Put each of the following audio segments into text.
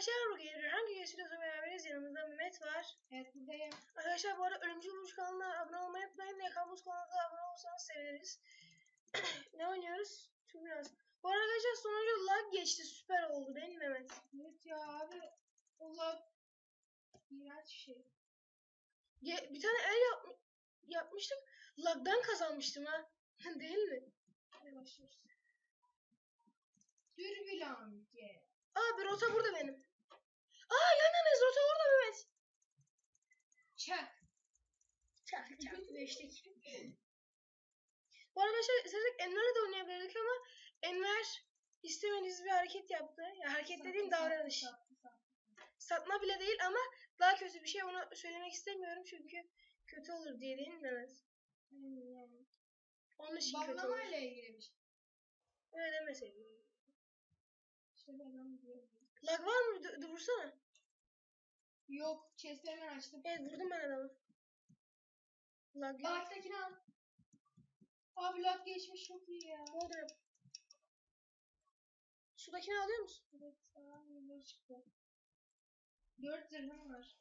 Arkadaşlar bugün hangi geçiyorsa beraberiz yanımızda Mehmet var. Evet buradayım. Arkadaşlar bu arada Ölümcül Burç kanalına abone olmayı unutmayın. Yakamuz kanalına abone olursanız seviniriz. ne oynuyoruz? Çok biraz. Bu arada arkadaşlar sonucu lag geçti. Süper oldu değil mi Mehmet? Evet ya abi. Allah. İğrenç bir şey. Ge- bir tane el yap yapmıştık. Lag'dan kazanmıştım ha. değil mi? Hadi başlıyoruz. Dürbülance. Aa bir rota burada benim. Aa yan yanayız. Rota orada Mehmet. Çak. Çak çak geçtik. Bu arada arkadaşlar istersek Enver'le de oynayabilirdik ama Enver istemediğiniz bir hareket yaptı. Ya hareket dediğim davranış. Sattı, sattı. Satma bile değil ama daha kötü bir şey onu söylemek istemiyorum çünkü kötü olur diye değil mi Mehmet? Hmm, yani. Onun için kötü olur. Banlamayla ilgili bir şey. Öyle demeseydin. İşte ben diyorum. Lag var mı? Dur, dur vursana. Yok. Chest'i hemen açtım. Evet vurdum ben adamı. Lag yok. Ağaçtakini al. Abi lag geçmiş çok iyi ya. Ne oldu? Sudakini alıyor musun? Evet. Aa, yıldız çıktı. Dört zırhım var.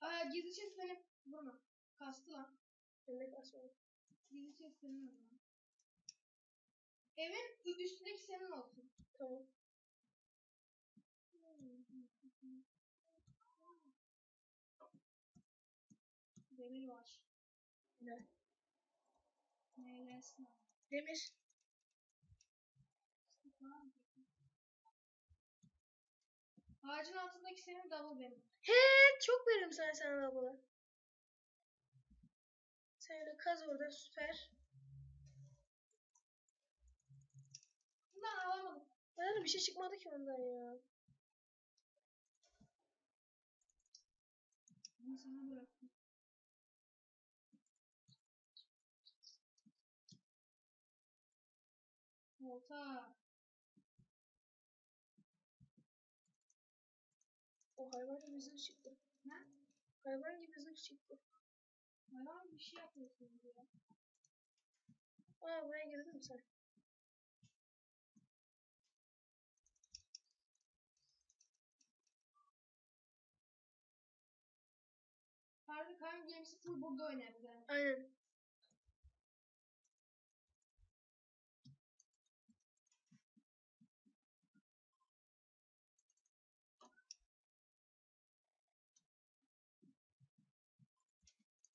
Aa gizli chest benim. Vurma. Kastı lan. Demek asmadım. Gizli chest senin o zaman. Evin üstündeki senin olsun. Tamam. Demir var. Ne? Neylesin Demir. Ağacın altındaki senin double benim. He çok veririm sana sana abla. Sen öyle kaz orada süper. Bundan alamadım. Bana da bir şey çıkmadı ki ondan ya. Bunu sana bıraktım. Olta. O hayvan gibi zırh çıktı. Ne? Hayvan gibi zırh çıktı. Hayvan bir şey yapıyorsunuz ya. Aa buraya girdin mi sen? Kayan Games'i full burada oynayabilir. Aynen.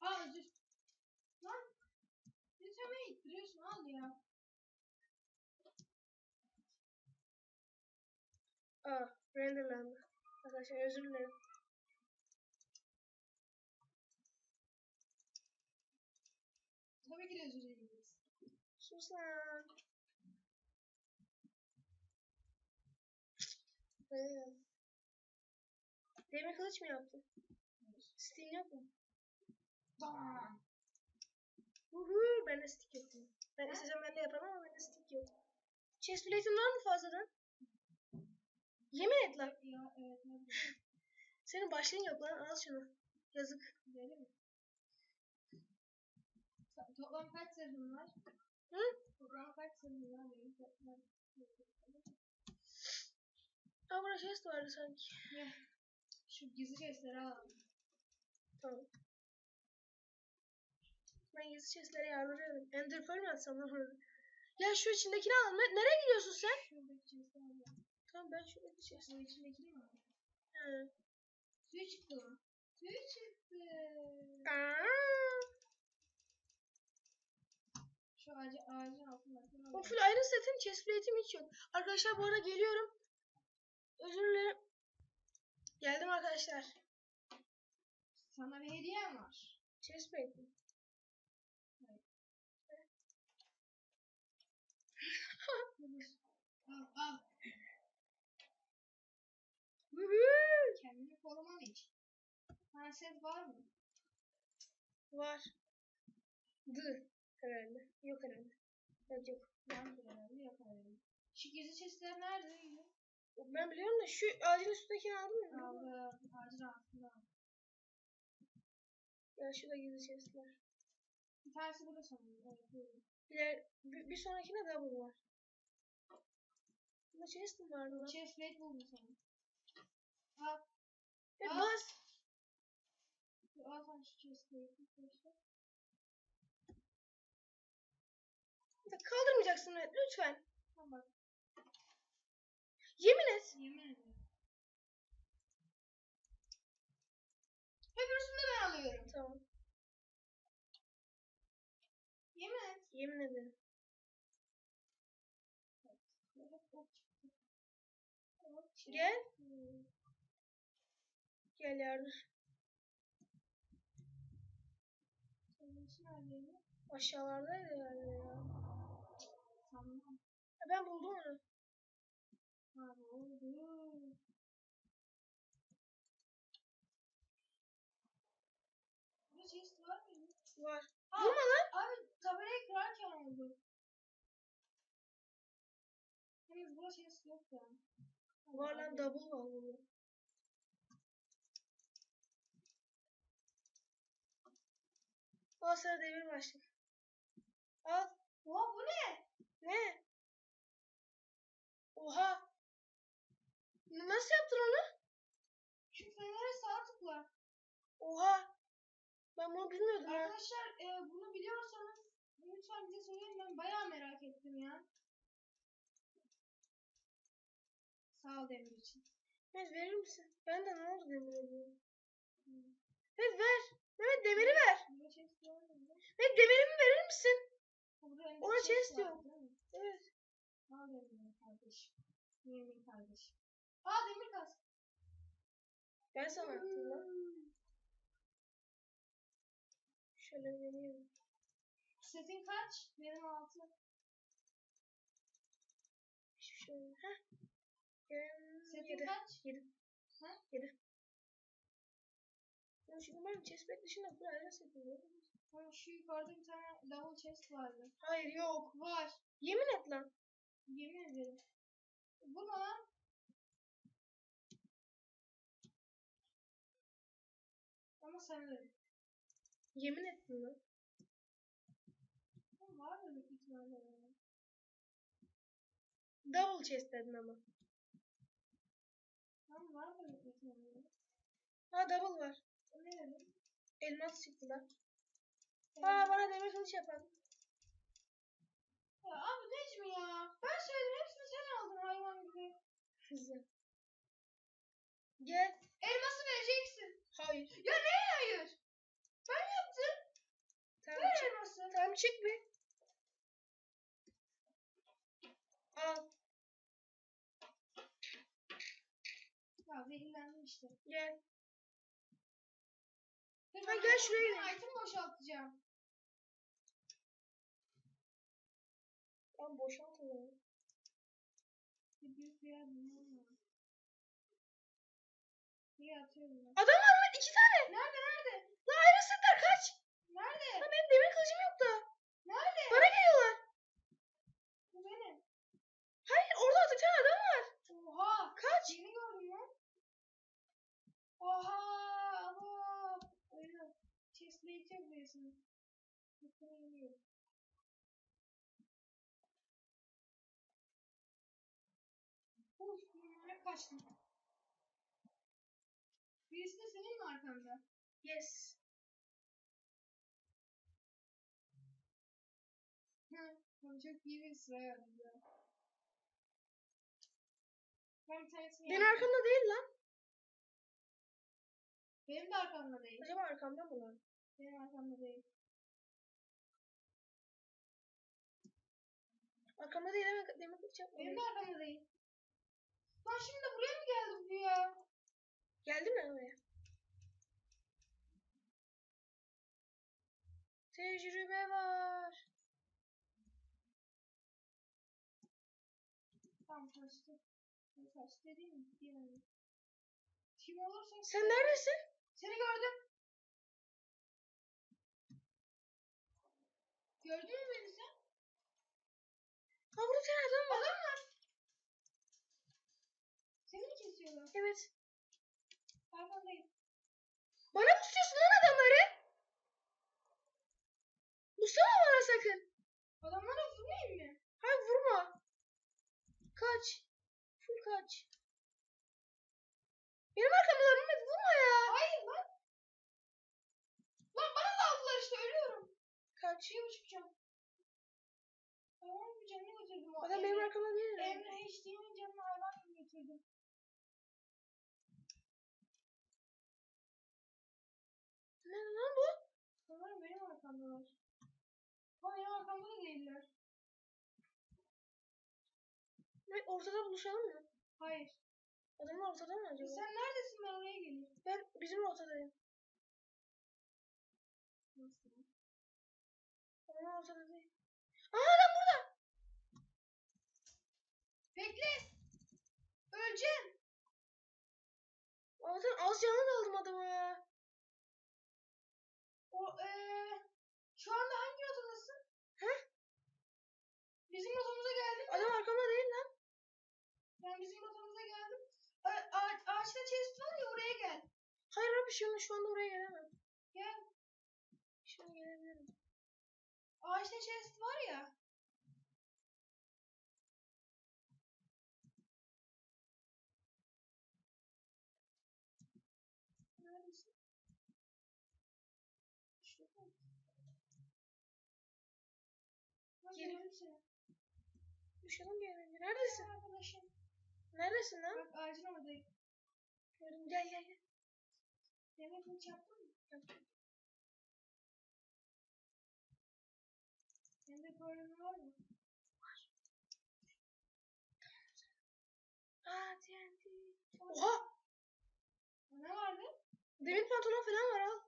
Aa özür. Lan. Lütfen ittiriyorsun al ya. Aa renderlandı. Arkadaşlar özür dilerim. Tabii ki de özür dileriz. Sus lan. Ee, Demir kılıç mı yaptın? Steam yok mu? Uhu, ben de stick yaptım. Ben istesem ben de yaparım ama bende stick yok. Chest plate'in var mı fazladan? Yemin et lan. Ya evet. Senin başlığın yok lan. Al şunu. Yazık. Öyle mi? To- Toplam kaç sırrın var? Hı? Aa burada chest vardı sanki. Ne? Şu gizli chestleri alalım. Tamam. Ben gizli chestlere yardırıyorum. Ender Pearl mi atsam lan orada? Ya şu içindekini al. Ne- nereye gidiyorsun sen? Şuradaki chest'i alalım. Tamam ben şuradaki chest. Şu içindekini mi alalım? He. Suyu çıktı. Suyu çıktı. Aa. Şu ağacı, ağacın altında. O full Iron Set'in chest plate'im hiç yok. Arkadaşlar bu arada geliyorum. Özür dilerim. Geldim arkadaşlar. Sana bir hediyem var. Chest plate mi? al al. Kendini koruman için. Sana set var mı? Var. Dı herhalde. Yok herhalde. Evet yok. Vardır herhalde yok herhalde. Şu gizli chestler nerede? Ben biliyorum da şu ağacın üstündekini aldın mı? Aldı. Ağacın altında. aldı. Ya şurada gizli chestler. Bir tanesi burada sanırım. Evet, buyurun. Bir, bir, sonrakine double var. Burada chest mi vardı lan? Chest plate buldum sana. Al. E, bas. Al sen şu chest plate'i. Kaldırmayacaksın lütfen. Tamam. Yemin et. Yemin ederim. Öbürsünü ben alıyorum. Tamam. Yemin et. Yemin ederim. Gel. Gel yardım. Aşağılardaydı herhalde ya. Ben buldum onu. Ha. Bu chest var mı? Var. Ha, Vurma lan. Abi tabelayı kırarken oldu. Henüz burada chest yok ya. Var lan double var burada. Al sana demir başlık. Al. Oha bu ne? Ne? Oha. Nasıl yaptın onu? Şu fenere sağ tıkla. Oha. Ben bunu bilmiyordum. Arkadaşlar e, bunu biliyorsanız lütfen bize söyleyin ben bayağı merak ettim ya. Sağ ol demir için. Mehmet verir misin? Ben de ne oldu demire diyorum. Mehmet ver. Mehmet demiri ver. Mı? Mehmet demirimi verir misin? Ona chest yok. değil mi? Evet. Al demir kardeşim. Yemin kardeşim. Aa demir kas. Ben sana attım lan. Şöyle vereyim. Setin kaç? Benim altı. Hiçbir şey olmuyor. Heh. Setin yedi. kaç? Yedi. Ha? Yedi. Ya şimdi ben chestplate dışında bu ayrı setim yok. Ha, şu yukarıda bir tane double chest vardı. Hayır yok. Var. Yemin et lan. Yemin ederim. Bu ne lan? Ama sanırım. Yemin ettin. Ha, Var mı bir ihtimalle ya? Double chest dedin ama. Tamam var mı bir ihtimalle? Ha double var. O ne dedim? Elmas çıktı. Ya, Aa bana demir kılıç yapalım. Ya abi Necmi ya. Ben söyledim hepsini sen aldın hayvan gibi. Güzel. Gel. Elması vereceksin. Hayır. Ya ne hayır? Ben yaptım. Tamam Ver çık. elması. Tamam çık bir. Al. Ya zehirlendim işte. Gel. Ha, gel şuraya Ben item boşaltacağım. Atıyorum ben. Adam var mı? İki tane. Nerede nerede? Lan ayrı setler kaç. Nerede? Lan benim demir kılıcım yok da. Nerede? Bana geliyorlar. Bu benim. Hayır orada bir tane adam var. Oha. Kaç. Yeni gördüm lan. Oha. Oha. Öyle. Chestplate yok diyorsun. Yukarı kaçtım. Birisi de senin mi arkanda? Yes. Hı. Çok iyi bir sıra yaptı ya. Ben bir tanesini Benim yaptım. arkamda değil lan. Benim de arkamda değil. Acaba arkamda mı lan? Benim arkamda değil. Arkamda değil demir kılıç Benim yapmadım. de arkamda değil. Lan şimdi buraya mı geldi bu ya? Geldi mi oraya? Tecrübe var. Tamam kaçtı. Kaçtı değil mi? Yani. Kim olursa Sen neredesin? Seni gördüm. Gördün mü beni sen? Ha burada bir tane adam var. Adam var. Seni mi kesiyorlar? Evet. Arkandayım. Bana mı tutuyorsun lan adamları? Vursana bana sakın. Adamlara vurmayayım mı? Hayır vurma. Kaç. kaç. Benim arkamda Mehmet vurma ya. Hayır lan. Lan bana da aldılar işte ölüyorum. Kaç. Buçuk can. Tamam canını götürdüm. Adam benim arkamda değil. mi? Emre HD'nin canını hayvan gibi götürdüm. Ne lan bu? Sanırım Ama benim arkamda da değiller. Mehmet ortada buluşalım mı? Hayır. Adamlar ortada mı acaba? Sen neredesin ben oraya geleyim. Ben bizim ortadayım. Nasıl? Adamlar ortada değil. Aa adam burada. Bekle. Öleceğim. Zaten az canı da aldım adama ya. O eee şu anda hangi odadasın? Hı? Bizim odamıza geldin. Adam arkamda değil lan. Ben bizim odamıza geldim. A- a- ağaçta chest var ya oraya gel. Hayır abi şimdi şu anda oraya gelemem. Gel. Şimdi gelebilirim. Ağaçta chest var ya. Gördüm seni. Buluşalım bir. Neredesin? Arkadaşım. Neredesin lan? Bak ağacın oradayım. Gördüm. Gel gel gel. Demek hiç yaptın mı? Yaptım. Senin problemin var mı? Aa TNT. Oha! Ne vardı? Demir pantolon falan var al.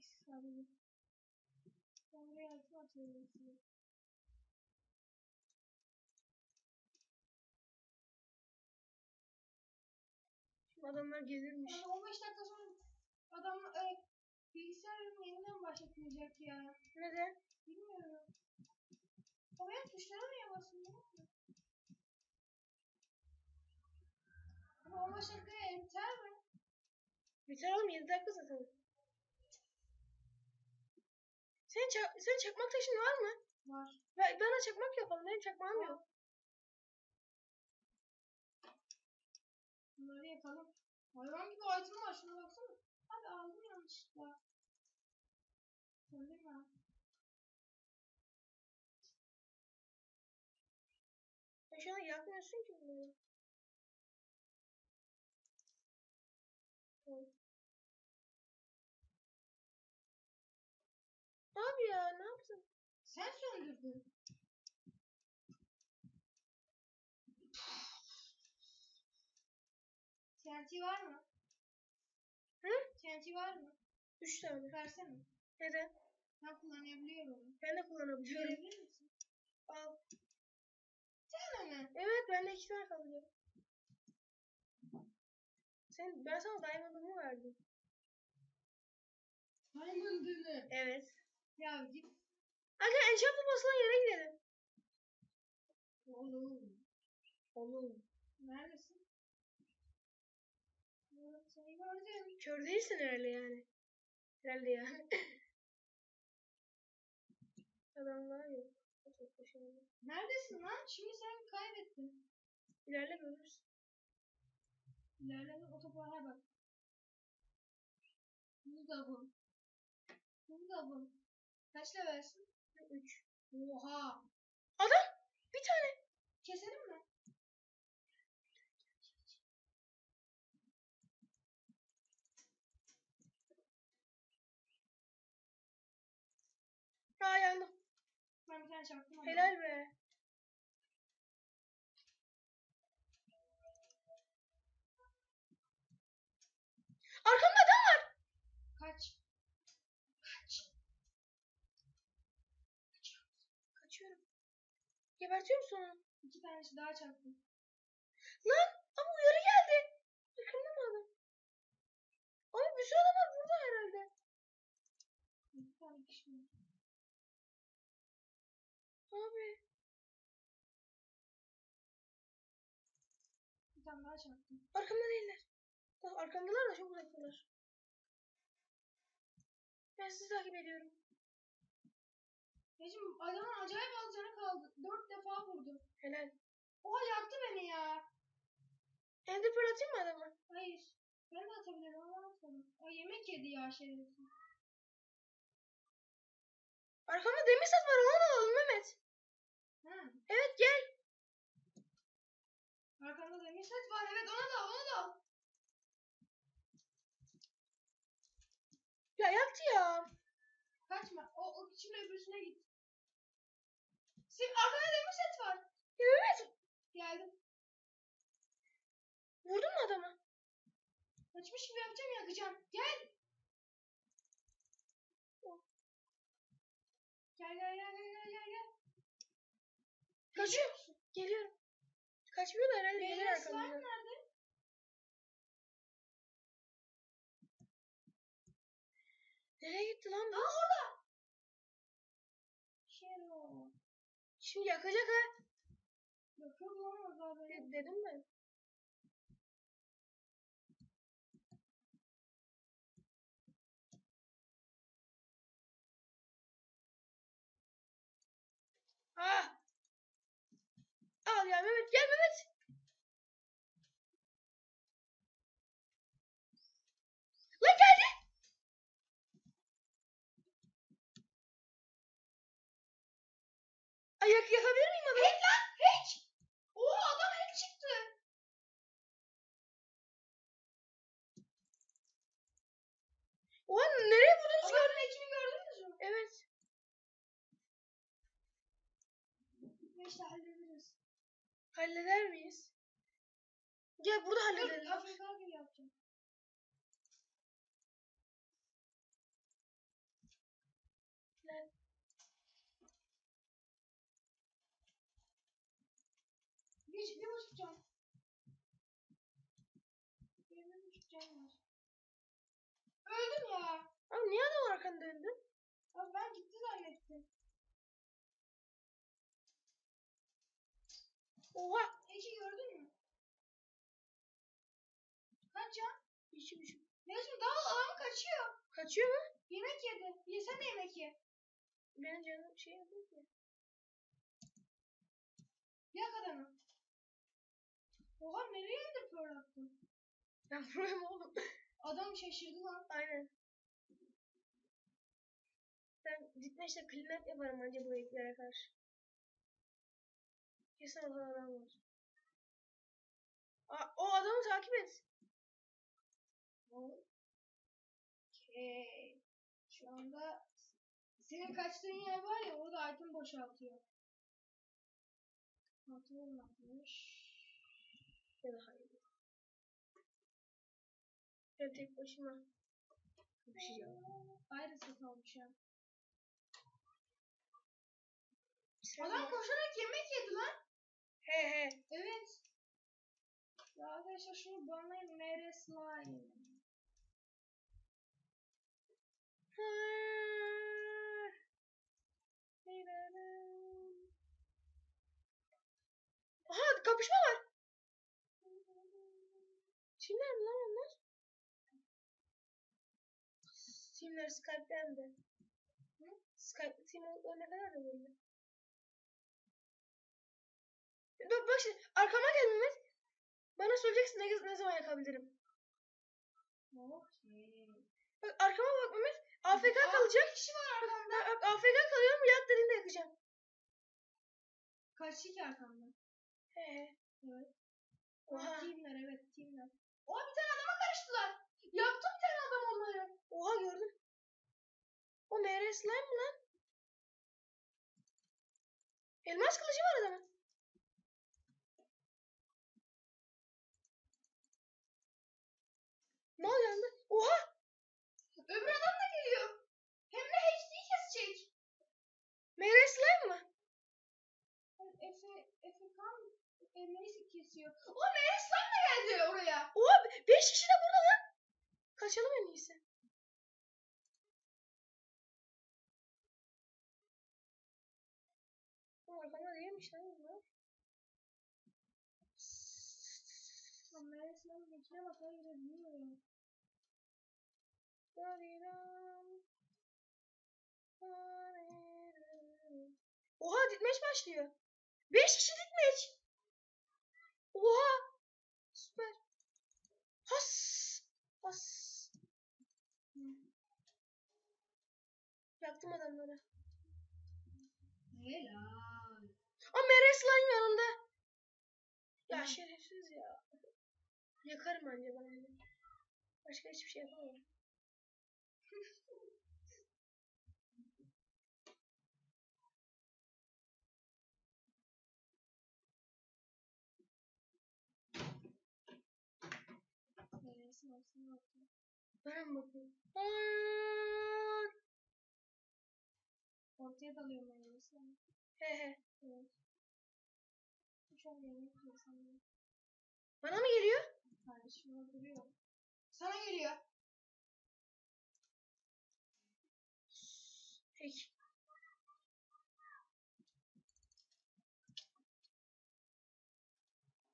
5 sadece. Ben buraya altı. Şimdi adamlar gelirmiş. 15 dakika sonra adam e, bilgisayarım yeniden başlatılacak ya. Neden? Bilmiyorum. Havaya tuşlara mı yamasın? Ama 15 dakikaya biter mi? Biter oğlum 7 dakika zaten. Senin, ça- senin çakmak taşın var mı? Var. Ben, bana çakmak yapalım. Benim çakmağım yok. Bunları yapalım. Hayvan gibi item var şuna baksana. Hadi aldım yanlışlıkla. Söyleme. Sen şu an yapmıyorsun ki bunları. Sen söndürdün. TNT var mı? Hı? TNT var mı? 3 tane. Versene. Neden? Ben kullanabiliyorum. Ben de kullanabiliyorum. Görebilir misin? Al. Sen mi? Evet bende 2 tane kalıyor. Sen, ben sana diamond'ımı verdim. Diamond'ını. Evet. Ya git. Aga enchantment basılan yere gidelim. Oğlum. Oğlum. Neredesin? Seni gördüm. Kör değilsin herhalde yani. Herhalde yani. Adamlar yok. Çok başarılı. Neredesin lan? Şimdi sen kaybettin. İlerle görürsün. İlerleme otobana bak. Buzdolabı. Buzdolabı. Kaç versin? 3. Oha. Adam! Bir tane. Keselim mi? Aa yandım. Ben bir tane çarptım. Helal be. Arkamda adam var. Kaç. Kaç. Kaçıyorum. Gebertiyor musun onu? İki tanesi daha çarptım. Lan ama uyarı geldi. Adam? Abi bir sürü adam var burada herhalde. İki tane kişi var. Abi. Bir tane daha çarptım. Arkamda değiller. Arkamdalar da çok uzaktalar. Ben sizi takip ediyorum. Necim adamın acayip az canı kaldı. Dört defa vurdu. Helal. Oha yaktı beni ya. Ender Pearl atayım mı adama? Hayır. Ben de atabilirim ama atmadım. Ay yemek yedi ya şerefsiz. Arkamda demir set var onu da alalım Mehmet. Ha. Evet gel. Arkamda demir set var. Evet ona da ona da. Ya yaktı ya. Kaçma. O, o şimdi öbürsüne git. Senin arkanda demir set var. Mehmet Geldim. vurdun mu adamı? Kaçmış gibi yapacağım yakacağım. Gel. Gel gel gel gel gel gel. Kaçıyor. Geliyorum. Kaçmıyor da herhalde gelir arkamdan. nerede? Nereye gitti lan bu? Aa orada. Şimdi yakacak ha. Bakıyor bulamaz abi. De- dedim ben. Ah! Al ya Mehmet gel Mehmet. Lan geldi. Ay yak yakabilir miyim adamı? Hack lan hack. Oo adam hack çıktı. Oha nereye vurdunuz Adamın hackini gördünüz mü? Evet. İşte hallederiz. Halleder miyiz? Gel burada halledelim. Dur Afrika gibi yapacağım. Lan. Bir, bir buçuk can. Bir, bir buçuk can var. Öldüm ya. Abi niye adam arkanda öldün? Abi ben gitti zannettim. Oha. Hack'i gördün mü? Kaç can? İki buçuk. Necmi daha adam kaçıyor. Kaçıyor mu? Yemek yedi. Yesene yemek ye. Benim canım şey yapıyor ki. Yak adamı. Oha nereye indi pearl attın? Ben buradayım oğlum. Adam şaşırdı lan. Aynen. Ben Ditmeş'te klimat yaparım anca bu eklere karşı. Kesin o kadar adam var. Aa, o adamı takip et. Okey. Şu anda senin kaçtığın yer var ya orada item boşaltıyor. Pantolon atmış. Ya da hayır. Ben tek başıma kapışacağım. Ayrı set almış ya. Sen Adam koşarak yemek yedi lan. He he. Evet. Ya arkadaşlar şunu banlayın. MR slime. Aha kapışma var. Kimler mi lan onlar? Timler Skype'den de. Hı? Skype team oldukları ne kadar da belli. Dur bak şimdi arkama gel Mehmet. Bana söyleyeceksin ne, ne zaman yakabilirim. Okey. Bak arkama bak Mehmet. AFK kalacağım. Bir kişi var arkamda. Bak, bak AFK kalıyorum yak dediğinde yakacağım. Kaç kişi arkamda? He. Evet. Oha. Teamler evet teamler. Oha bir tane adama karıştılar. Yaktı bir tane adam onları. Oha gördüm. O MR slime mı lan? Elmas kılıcı var adamın. Mal yandı. Oha! Öbür adam da geliyor. Hem de HD'yi kesecek. MR slime mı? Efe, Efe kan Emre'yi kesiyor. O Meryem Slime de geldi oraya. Oha! 5 kişi de burada lan. Kaçalım en iyisi. Arkamda değilmiş lan bunlar. Lan Meryem Slime'ın içine bak hayır Oha ditmeç başlıyor. 5 kişi ditmeç. Oha. Süper. Has. Has. Yaktım adamları. Helal. Aa Meres lan yanında. Ya şerefsiz ya. Yakarım anca ben onu. Başka hiçbir şey yapamam. Olsun olsun. Ben bakayım? Hayır. Ortaya dalıyorum ben neresi. He he. Evet. Şu an yemek sanırım. Bana mı geliyor? Kardeşim orada duruyor. Sana geliyor. Peki.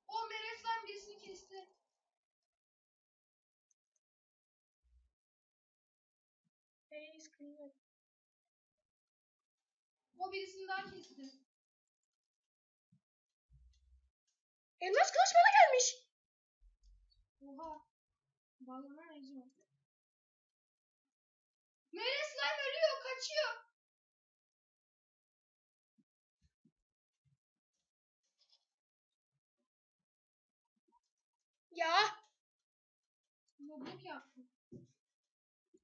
O Meres'ten birisini kesti. Face clear. O birisini daha kesti. Elmas kılıç bana gelmiş. Oha. Bağlanan Ecmo. Meres slime ölüyor, kaçıyor. Ya. Yobluk yaptım.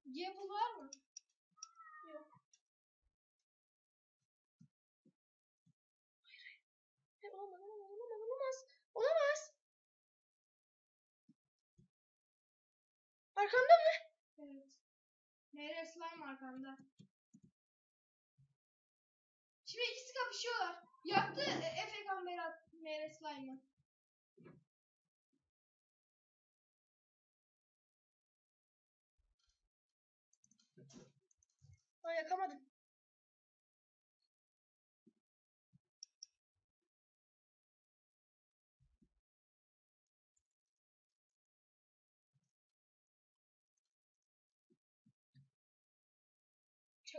Gapple var mı? Arkamda mı? Evet. Meres slime arkanda. Şimdi ikisi kapışıyorlar. Yaktı e, Efe kan Meres slime'ı. Ay yakamadım.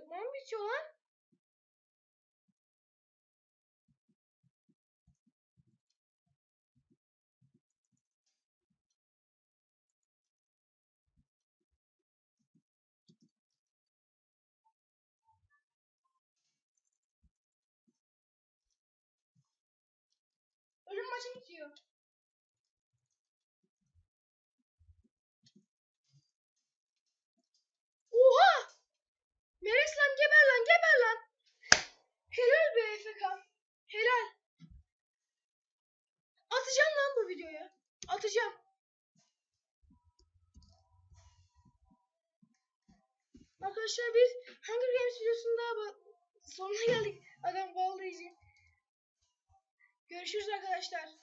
Çakmağım bitiyor lan. Ölüm maçı bitiyor. Oha! Mereslan geber lan geber lan. Helal be Efekan. Helal. Atacağım lan bu videoyu. Atacağım. Arkadaşlar biz Hunger Games videosunun daha sonuna geldik. Adam vallahi. Görüşürüz arkadaşlar.